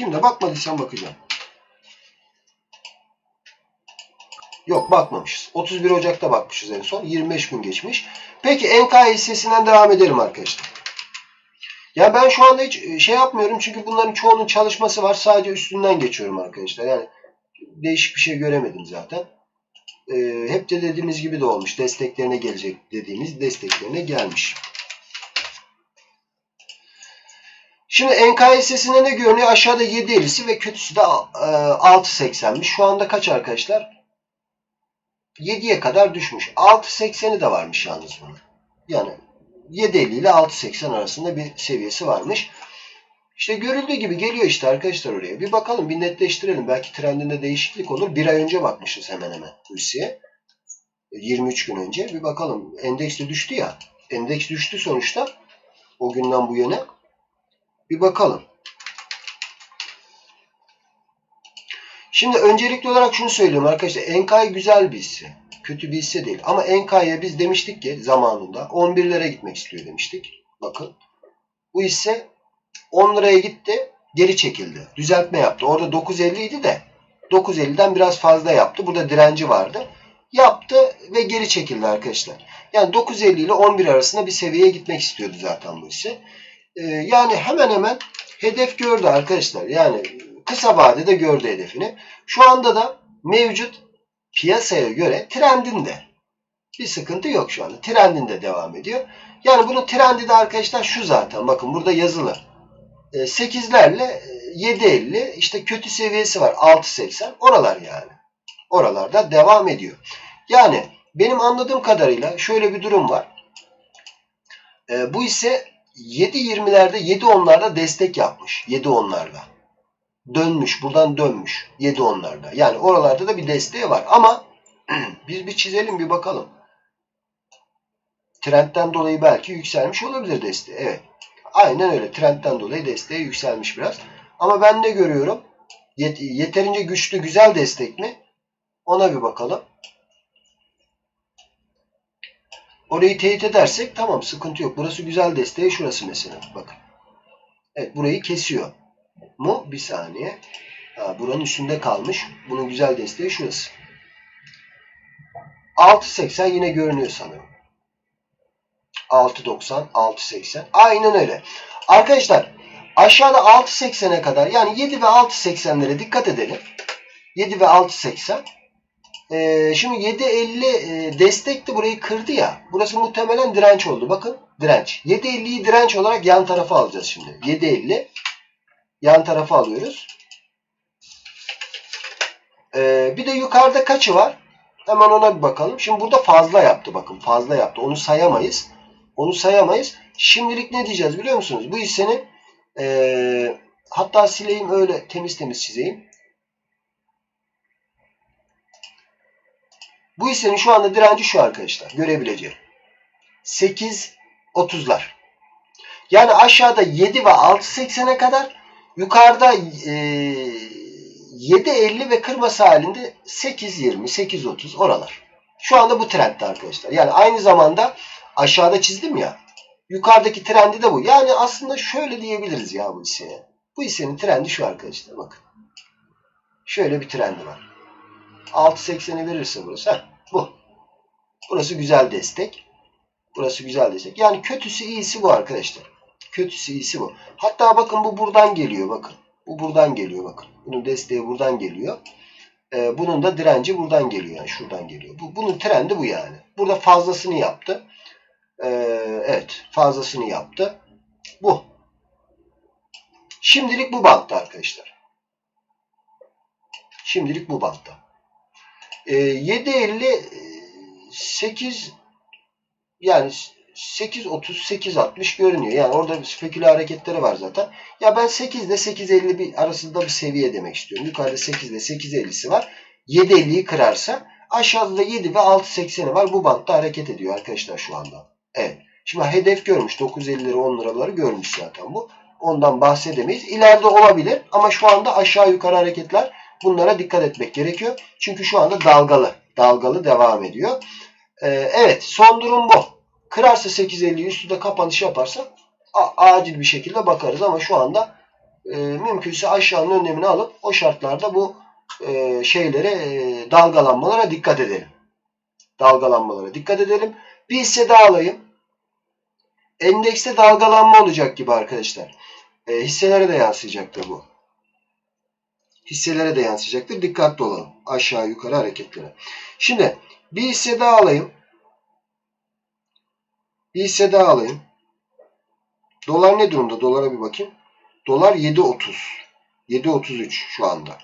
Şimdi bakmadıysan bakacağım. Yok bakmamışız. 31 Ocak'ta bakmışız en son. 25 gün geçmiş. Peki NK devam edelim arkadaşlar. Ya ben şu anda hiç şey yapmıyorum çünkü bunların çoğunun çalışması var. Sadece üstünden geçiyorum arkadaşlar. Yani değişik bir şey göremedim zaten. Ee, hep de dediğimiz gibi de olmuş. Desteklerine gelecek dediğimiz desteklerine gelmiş. Şimdi NK hissesinde ne görünüyor? Aşağıda 7.50'si ve kötüsü de e, 6.80'miş. Şu anda kaç arkadaşlar? 7'ye kadar düşmüş. 6.80'i de varmış yalnız bunun. Yani 7.50 ile 6.80 arasında bir seviyesi varmış. İşte görüldüğü gibi geliyor işte arkadaşlar oraya. Bir bakalım, bir netleştirelim. Belki trendinde değişiklik olur. Bir ay önce bakmışız hemen hemen hisseye. 23 gün önce. Bir bakalım. Endeks de düştü ya. Endeks düştü sonuçta. O günden bu yana. Bir bakalım. Şimdi öncelikli olarak şunu söylüyorum arkadaşlar. Enkay güzel bir hisse. Kötü bir hisse değil. Ama Enkay'a biz demiştik ki zamanında 11'lere gitmek istiyor demiştik. Bakın. Bu hisse 10 liraya gitti. Geri çekildi. Düzeltme yaptı. Orada 9.50 idi de 9.50'den biraz fazla yaptı. Burada direnci vardı. Yaptı ve geri çekildi arkadaşlar. Yani 9.50 ile 11 arasında bir seviyeye gitmek istiyordu zaten bu hisse. Ee, yani hemen hemen hedef gördü arkadaşlar. Yani kısa vadede gördü hedefini. Şu anda da mevcut piyasaya göre trendinde. Bir sıkıntı yok şu anda. Trendinde devam ediyor. Yani bunun trendi de arkadaşlar şu zaten. Bakın burada yazılı. 8'lerle 7.50 işte kötü seviyesi var 6.80 oralar yani. Oralarda devam ediyor. Yani benim anladığım kadarıyla şöyle bir durum var. E, bu ise 7.20'lerde 7.10'larda destek yapmış. 7.10'larda. Dönmüş. Buradan dönmüş. 7.10'larda. Yani oralarda da bir desteği var. Ama biz bir çizelim bir bakalım. Trendten dolayı belki yükselmiş olabilir desteği. Evet. Aynen öyle. Trendten dolayı desteği yükselmiş biraz. Ama ben ne görüyorum? Yet yeterince güçlü, güzel destek mi? Ona bir bakalım. Orayı teyit edersek tamam sıkıntı yok. Burası güzel desteği. Şurası mesela. Bakın. Evet burayı kesiyor. Mu? Bir saniye. Ha, buranın üstünde kalmış. Bunun güzel desteği şurası. 6.80 yine görünüyor sanırım. 6.90, 6.80. Aynen öyle. Arkadaşlar aşağıda 6.80'e kadar yani 7 ve 6.80'lere dikkat edelim. 7 ve 6.80. Ee, şimdi 7.50 e, destekti burayı kırdı ya. Burası muhtemelen direnç oldu. Bakın direnç. 7.50'yi direnç olarak yan tarafa alacağız şimdi. 7.50 yan tarafa alıyoruz. Ee, bir de yukarıda kaçı var? Hemen ona bir bakalım. Şimdi burada fazla yaptı. Bakın fazla yaptı. Onu sayamayız. Onu sayamayız. Şimdilik ne diyeceğiz biliyor musunuz? Bu hissenin ee, hatta sileyim öyle temiz temiz çizeyim. Bu hissenin şu anda direnci şu arkadaşlar. Görebileceğim. 8.30'lar. Yani aşağıda 7 ve 6.80'e kadar yukarıda e, 7.50 ve kırması halinde 8.20, 8.30 oralar. Şu anda bu trendde arkadaşlar. Yani aynı zamanda aşağıda çizdim ya. Yukarıdaki trendi de bu. Yani aslında şöyle diyebiliriz ya bu hisseye. Bu hissenin trendi şu arkadaşlar. Bakın. Şöyle bir trendi var. 6.80'i verirse burası. Heh, bu. Burası güzel destek. Burası güzel destek. Yani kötüsü iyisi bu arkadaşlar. Kötüsü iyisi bu. Hatta bakın bu buradan geliyor. Bakın. Bu buradan geliyor. Bakın. Bunun desteği buradan geliyor. Ee, bunun da direnci buradan geliyor. Yani şuradan geliyor. Bu, bunun trendi bu yani. Burada fazlasını yaptı. Ee, evet. Fazlasını yaptı. Bu. Şimdilik bu bantta arkadaşlar. Şimdilik bu bantta. Ee, 7.50 8 yani 8.30 8.60 görünüyor. Yani orada speküle hareketleri var zaten. Ya ben 8 ile 8.50 bir arasında bir seviye demek istiyorum. Yukarıda 8 ile 8.50'si var. 7.50'yi kırarsa aşağıda da 7 ve 6.80'i var. Bu bantta hareket ediyor arkadaşlar şu anda. Evet. Şimdi hedef görmüş. 9.50 lira 10 liraları görmüş zaten bu. Ondan bahsedemeyiz. İleride olabilir ama şu anda aşağı yukarı hareketler bunlara dikkat etmek gerekiyor. Çünkü şu anda dalgalı. Dalgalı devam ediyor. Ee, evet son durum bu. Kırarsa 8.50 üstünde kapanış yaparsa acil bir şekilde bakarız ama şu anda e, mümkünse aşağının önlemini alıp o şartlarda bu e, şeylere e, dalgalanmalara dikkat edelim. Dalgalanmalara dikkat edelim. Bir hisse daha alayım. Endekste dalgalanma olacak gibi arkadaşlar. E, hisselere de yansıyacaktır bu. Hisselere de yansıyacaktır. Dikkatli olalım. Aşağı yukarı hareketlere. Şimdi bir hisse daha alayım. Bir hisse daha alayım. Dolar ne durumda? Dolara bir bakayım. Dolar 7.30. 7.33 şu anda.